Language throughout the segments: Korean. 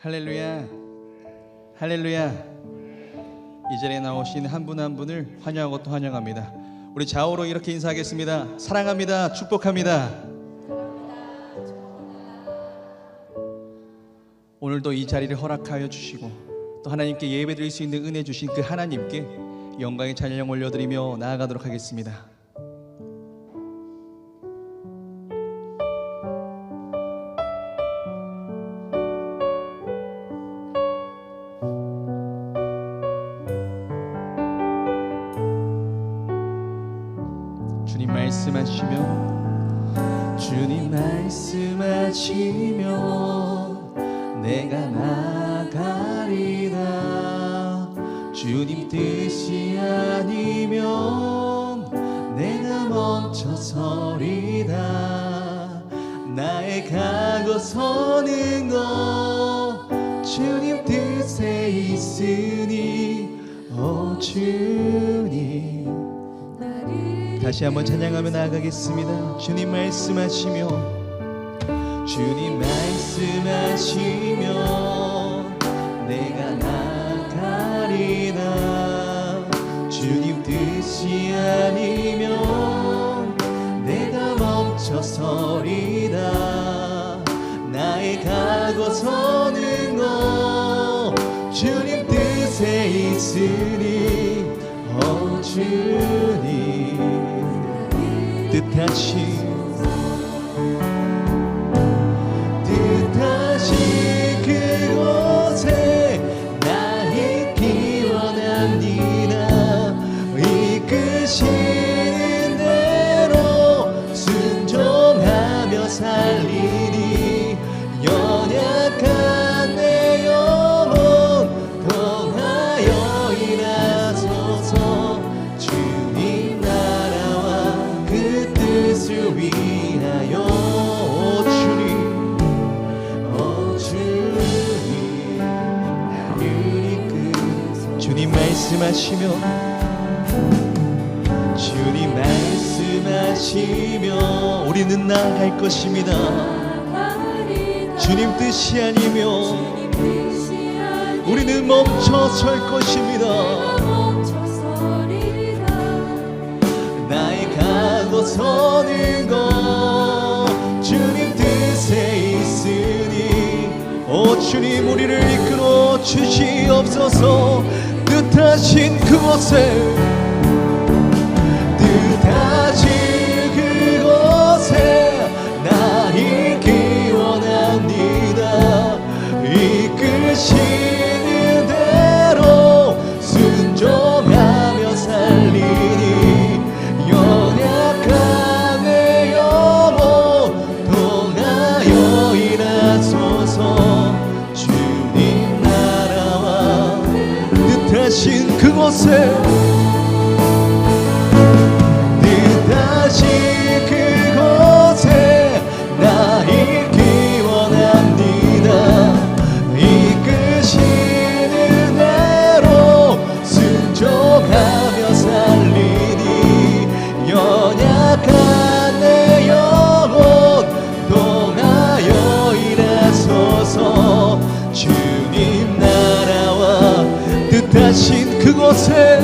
할렐루야. 할렐루야. 이 자리에 나오신 한분한 분을 환영하고 또 환영합니다. 우리 좌우로 이렇게 인사하겠습니다. 사랑합니다. 축복합니다. 오늘도 이 자리를 허락하여 주시고 또 하나님께 예배드릴 수 있는 은혜 주신 그 하나님께 영광의 찬양 올려드리며 나아가도록 하겠습니다. 말씀하시며 주님 말씀하시며 내가 나가리다 주님 뜻이 아니면 내가 멈춰서리다 나의 가고 서는 것 주님 뜻에 있으니 오 주님 다시 한번 찬양하며 나아가겠습니다. 주님 말씀하시며 주님 말씀하시며 내가 나가리다 주님 뜻이 아니면 내가 멈춰서리다 나의 가고 서는 것 주님 뜻에 있으니 오 주님 뜻하 말씀하시며 주님 말씀하시며 우리는 나아갈 것입니다. 주님 뜻이 아니면 우리는 멈춰 설 것입니다. 나의 가고 서는 것 주님 뜻에 있으니 오 주님 우리를 이끌어 주시옵소서 뜻하신 그곳에 뜻하신 그곳에 나 있기 원합니다. 이끄시 뜻하신 그곳에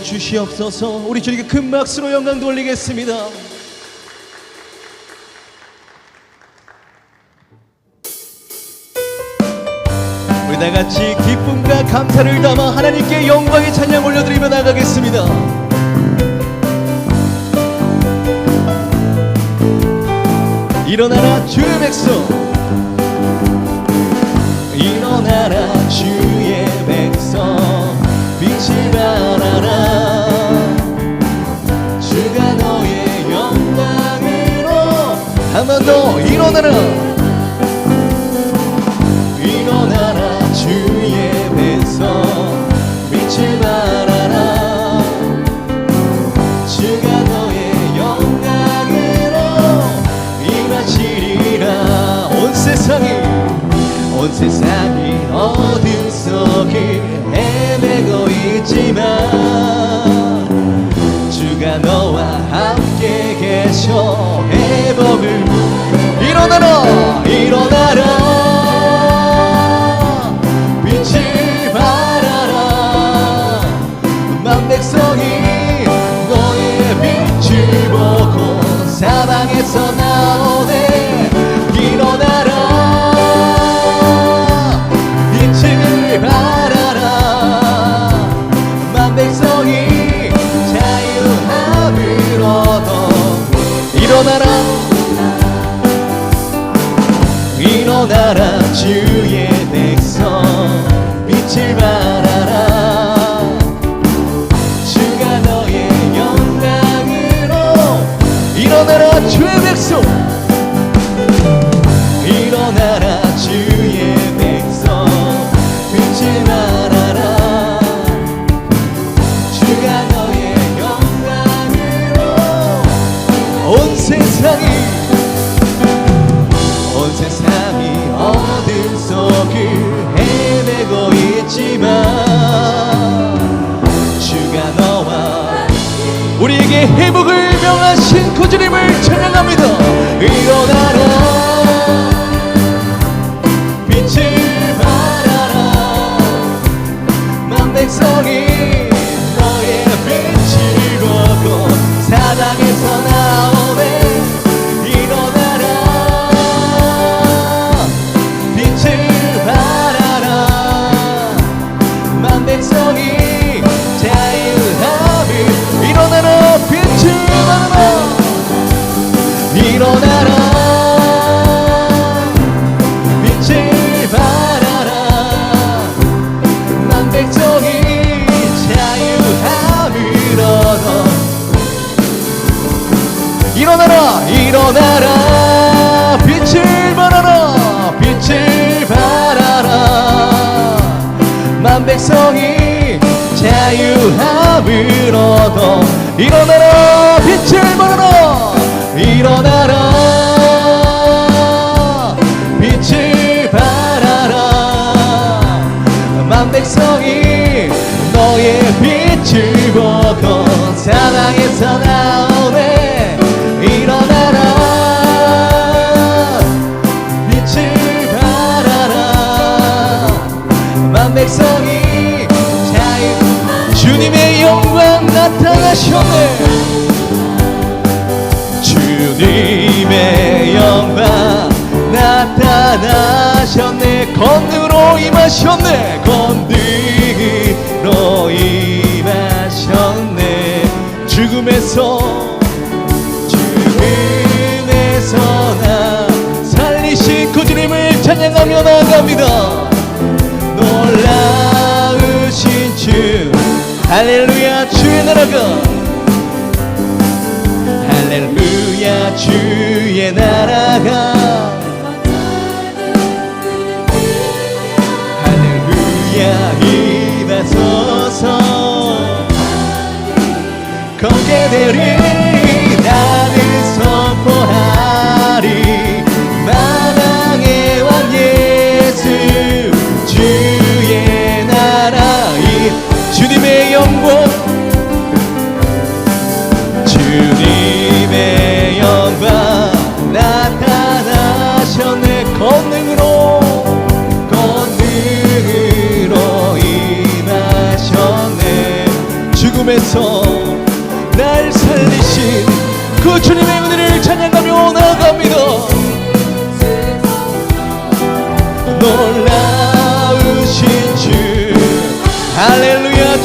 주시옵소서. 우리 주님께 큰 박수로 영광 돌리겠습니다. 우리 다 같이 기쁨과 감사를 담아 하나님께 영광의 찬양 올려드리며 나가겠습니다. 일어나라 주의 백성. 일어나라 주의 백성. 빛을 더 일어나라 주의 백성 빛을 발하라. 주가 너의 영광으로 임하시리라. 온 세상이 온 세상이 나라 주의 백성. 빛을 발하라. 주가 너의 영광으로 일어나라 주의 백성 회복을 명하신 그 주님을 찬양합니다. 일어나라 보고 사랑에서 나오네. 일어나라. 빛을 발하라. 만 백성이 자유. 주님의 영광 나타나셨네. 주님의 영광 나타나셨네. 건으로 임하셨네. 건으로 죽음에서 죽음에서 나 살리신 그 주님을 찬양하며 나갑니다. 놀라우신 주 할렐루야 주의 나라가. 할렐루야 주의 나라가 걷게 되리 나는 선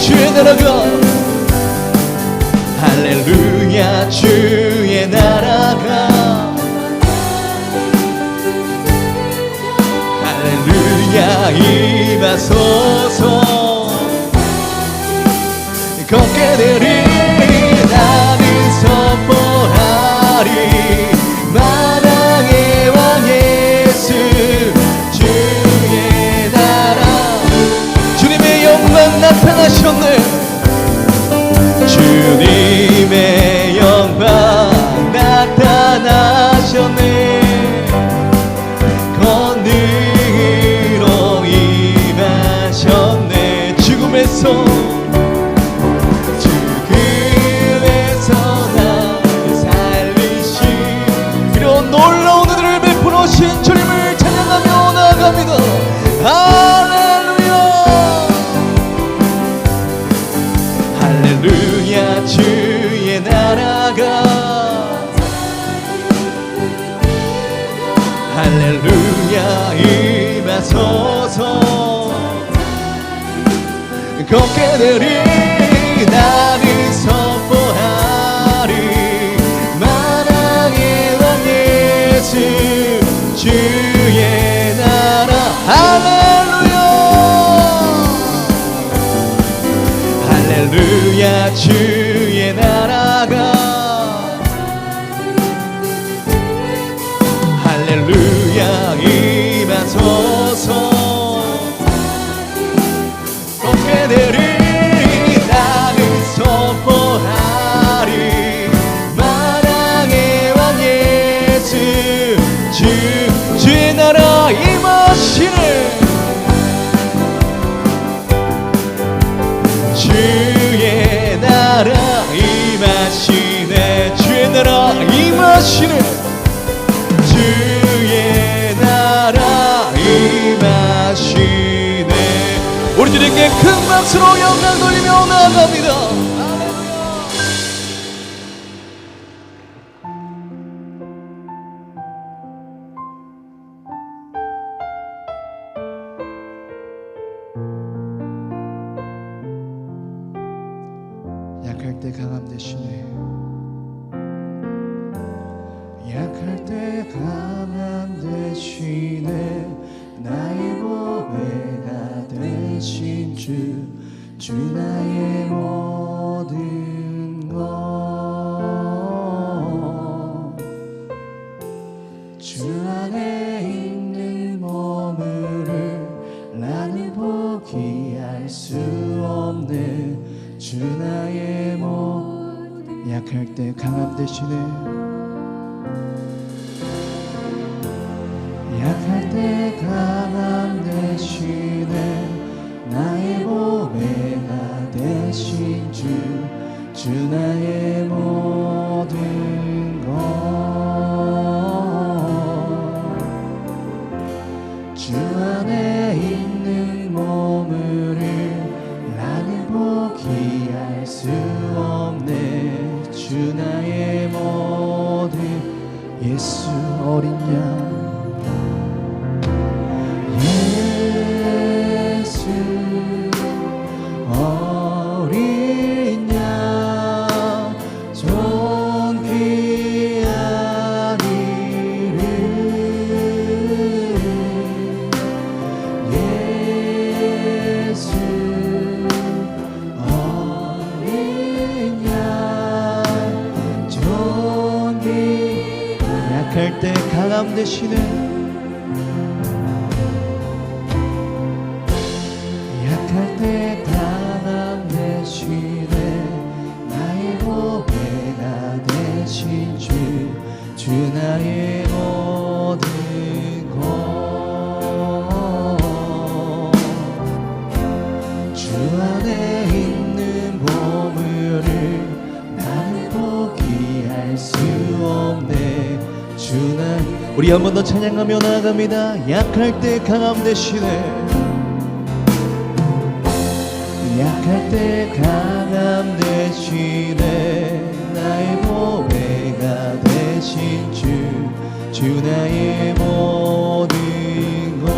주의 나라가. 할렐루야 주의 나라가. 할렐루야 이마소. 할렐루야 주의 나라가 자신을 주의 나라 임하시네. 우리들에게 큰 박수로 영광 안에 있는 몸을 나는 포기할 수 없네. 주 나의 모든 예수 어린 양. 약할 때 강함 되시는 우리 한 번 더 찬양하며 나갑니다 약할 때 강함 되시네 약할 때 강함 되시네 나의 보배가 되신 주, 주 나의 모든 것.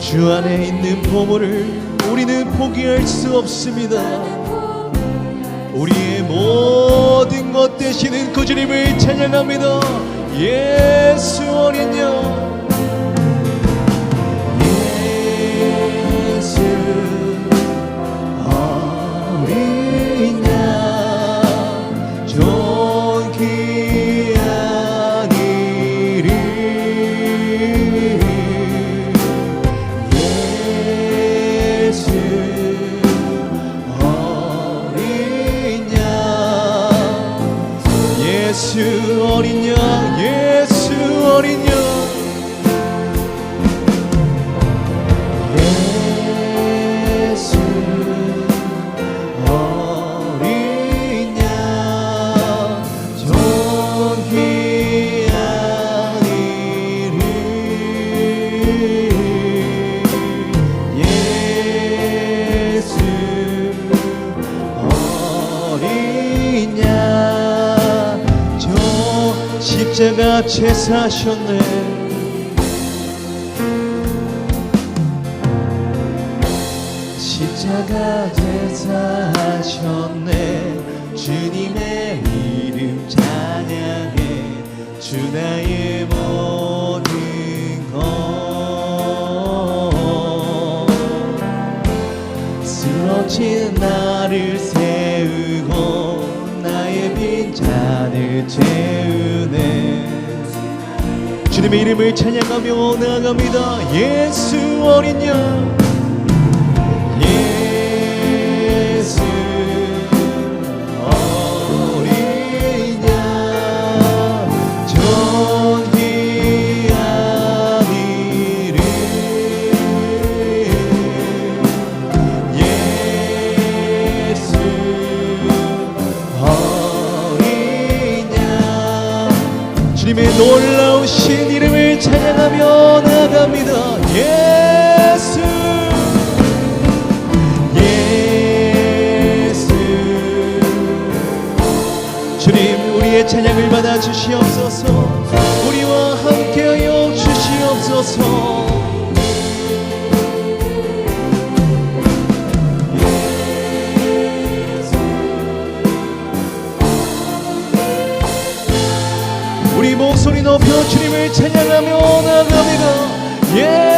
주 안에 있는 보물을 우리는 포기할 수 없습니다. 우리의 모든 것 되시는 그 주님을 찬양합니다. 예수 어린 양. 십자가 제사하셨네. 십자가 제사하셨네. 주님의 이름 찬양해. 주 나의 모든 것. 쓰러진 나를 세우고 나의 빈잔을 채우네 주님의 이름을 찬양하며 나아갑니다. 예수 어린 양 찬양하며 나갑니다. 예수. 예수. 주님 우리의 찬양을 받아 주시옵소서. 우리와 함께하여 주시옵소서 높여 주님을 찬양하며 나갑니다. 예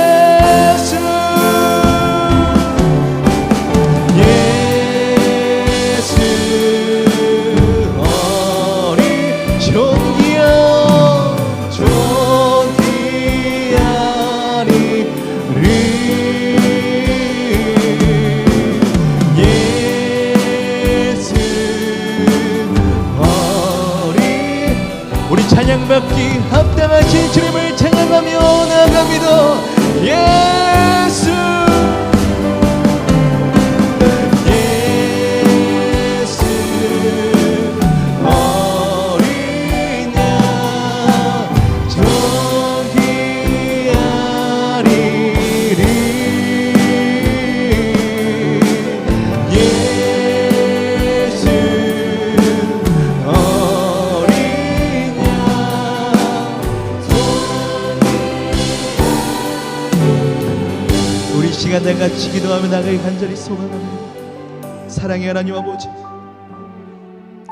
같이 기도하며 나가기 간절히 소망합니다 사랑의 하나님 아버지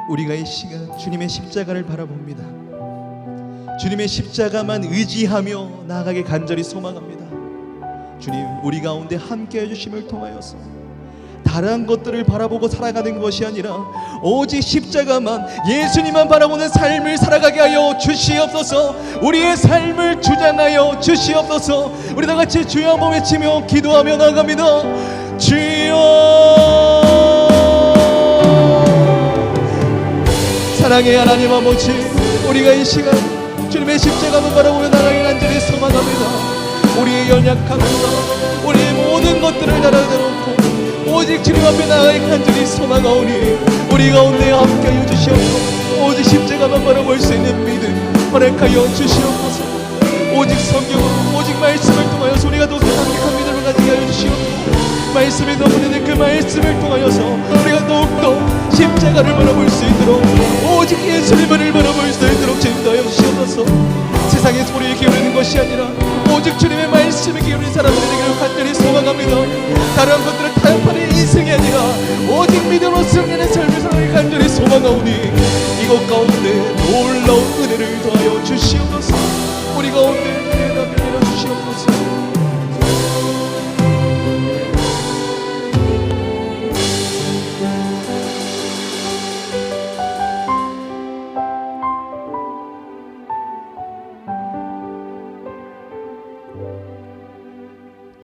우리가 이 시간 주님의 십자가를 바라봅니다. 주님의 십자가만 의지하며 나가기 간절히 소망합니다. 주님 우리 가운데 함께 해주심을 통하여서 다른 것들을 바라보고 살아가는 것이 아니라 오직 십자가만 예수님만 바라보는 삶을 살아가게 하여 주시옵소서. 우리의 삶을 주장하여 주시옵소서. 우리 다 같이 주여 한번 외치며 기도하며 나갑니다. 주여 사랑의 하나님 아버지 우리가 이 시간 주님의 십자가만 바라보며 나가기 간절히 소망합니다. 우리의 연약함과 우리의 모든 것들을 달아놓고 오직 주님 앞에 나가기 간절히 소망하오니 우리 가운데 함께 하여 주시옵소서 오직 십자가만 바라볼 수 있는 믿음 허락하여 주시옵소서. 오직 성경으로 오직 말씀을 통하여서 우리가 더 강력한 믿음을 가지게 하여 주시옵소서 말씀이 넘어지는 그 말씀을 통하여서 우리가 더욱더 십자가를 바라볼 수 있도록